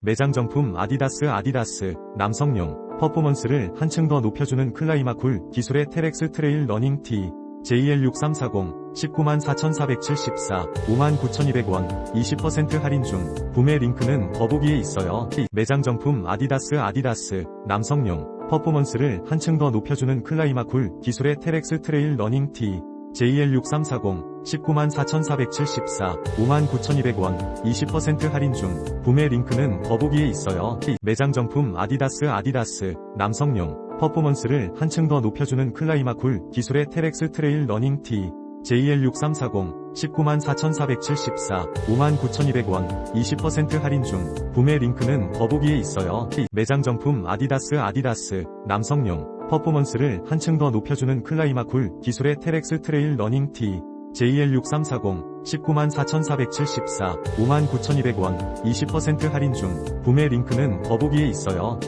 매장 정품 아디다스 아디다스 남성용 퍼포먼스를 한층 더 높여주는 클라이마쿨 기술의 테렉스 트레일 러닝 티 JL6340 194,474 59,200원 20% 할인 중 구매 링크는 더보기에 있어요. 매장 정품 아디다스 아디다스 남성용 퍼포먼스를 한층 더 높여주는 클라이마쿨 기술의 테렉스 트레일 러닝 티 JL6340 194,474 59,200원 20% 할인 중 구매 링크는 더보기에 있어요. 매장 정품 아디다스 아디다스 남성용 퍼포먼스를 한층 더 높여주는 클라이마 쿨 기술의 테렉스 트레일 러닝 티 JL6340 194,474 59,200원 20% 할인 중 구매 링크는 더보기에 있어요. 매장 정품 아디다스 아디다스 남성용 퍼포먼스를 한층 더 높여주는 클라이마쿨 기술의 테렉스 트레일 러닝 티 JL6340 194,474 59,200원 20% 할인 중 구매 링크는 더보기에 있어요.